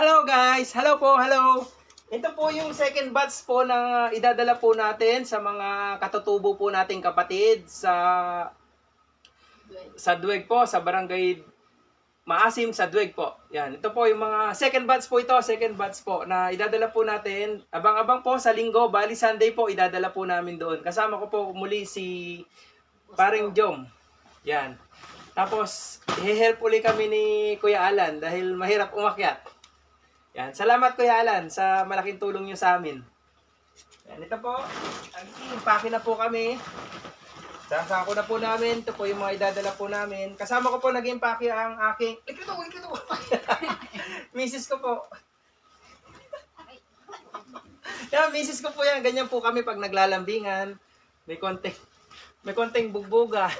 Hello guys! Hello po, hello! Ito po yung second batch po na idadala po natin sa mga katutubo po nating kapatid sa sa Duweg po, sa barangay Maasim sa Duweg po. Yan, ito po yung mga second batch po ito, second batch po na idadala po natin. Abang-abang po sa linggo, bali Sunday po idadala po namin doon. Kasama ko po muli si Paring Jom. Yan. Tapos, i-help uli kami ni Kuya Alan dahil mahirap umakyat. Yan. Salamat Kuya Alan sa malaking tulong nyo sa amin. Yan. Ito po. Impake na po kami. Sasako na po namin. Ito po yung mga idadala po namin. Kasama ko po nag-impake ang aking... Ikito ko, ikito ko. Misis ko po. Yan, misis ko po yan. Ganyan po kami pag naglalambingan. May konting, may konting bugbugan.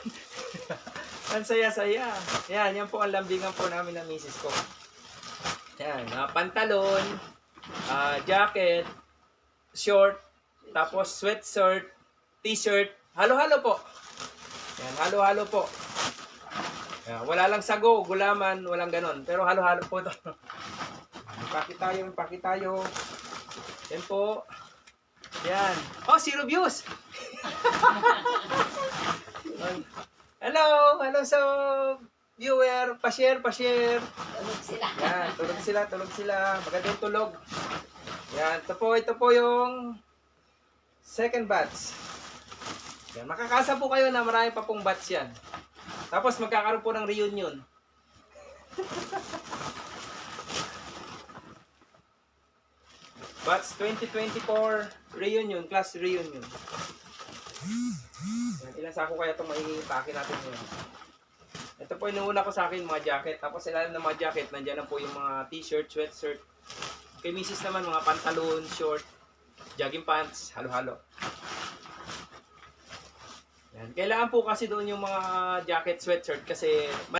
ang saya-saya. Yan, yan po ang lambingan po namin ng misis ko. Yan, ah, pantalon, ah, jacket, short, tapos sweatshirt, t-shirt, halo-halo po. Yan, halo-halo po. Yan, wala lang sago, gulaman, walang ganon. Pero halo-halo po to. Paki tayo, paki tayo. Yan po. Yan. Oh, zero views. hello, hello sa viewer. Pa-share, pa-share. Tulog sila. Yan, tulog sila, tulog sila. Magandang tulog. Yan, ito po, ito po yung second batch. Yan, makakasa po kayo na marami pa pong batch yan. Tapos magkakaroon po ng reunion. batch 2024 reunion, class reunion. Yan, ilang sako kaya itong maipake natin ngayon. Ito po inuuna ko sa akin mga jacket. Tapos ilalim ng mga jacket, nandiyan na po yung mga t-shirt, sweatshirt. Kay misis naman mga pantalon, short, jogging pants, halo-halo. Yan. Kailangan po kasi doon yung mga jacket, sweatshirt kasi